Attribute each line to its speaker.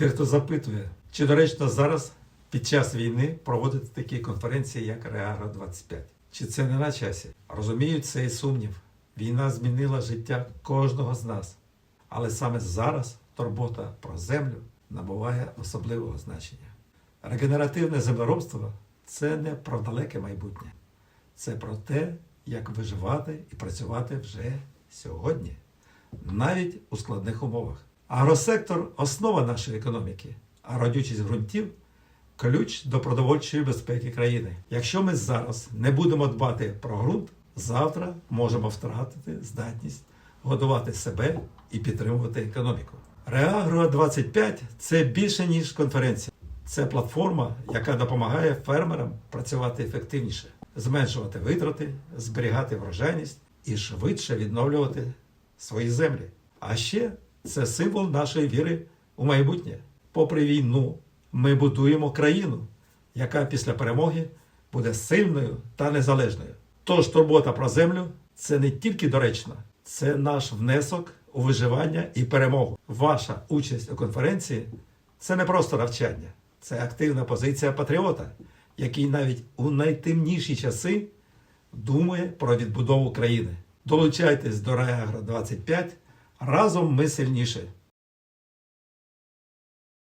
Speaker 1: Дехто запитує, чи доречно зараз під час війни проводити такі конференції, як Реагро 25. Чи це не на часі? Розумію цей сумнів. Війна змінила життя кожного з нас. Але саме зараз турбота про землю набуває особливого значення. Регенеративне землеробство це не про далеке майбутнє, це про те, як виживати і працювати вже сьогодні, навіть у складних умовах. Агросектор основа нашої економіки, а родючість ґрунтів ключ до продовольчої безпеки країни. Якщо ми зараз не будемо дбати про ґрунт, завтра можемо втратити здатність годувати себе і підтримувати економіку. Реагро 25 це більше ніж конференція. Це платформа, яка допомагає фермерам працювати ефективніше, зменшувати витрати, зберігати врожайність і швидше відновлювати свої землі. А ще це символ нашої віри у майбутнє. Попри війну, ми будуємо країну, яка після перемоги буде сильною та незалежною. Тож турбота про землю це не тільки доречно, це наш внесок у виживання і перемогу. Ваша участь у конференції це не просто навчання, це активна позиція патріота, який навіть у найтемніші часи думає про відбудову країни. Долучайтесь до Реагро 25. Разом ми сильніші.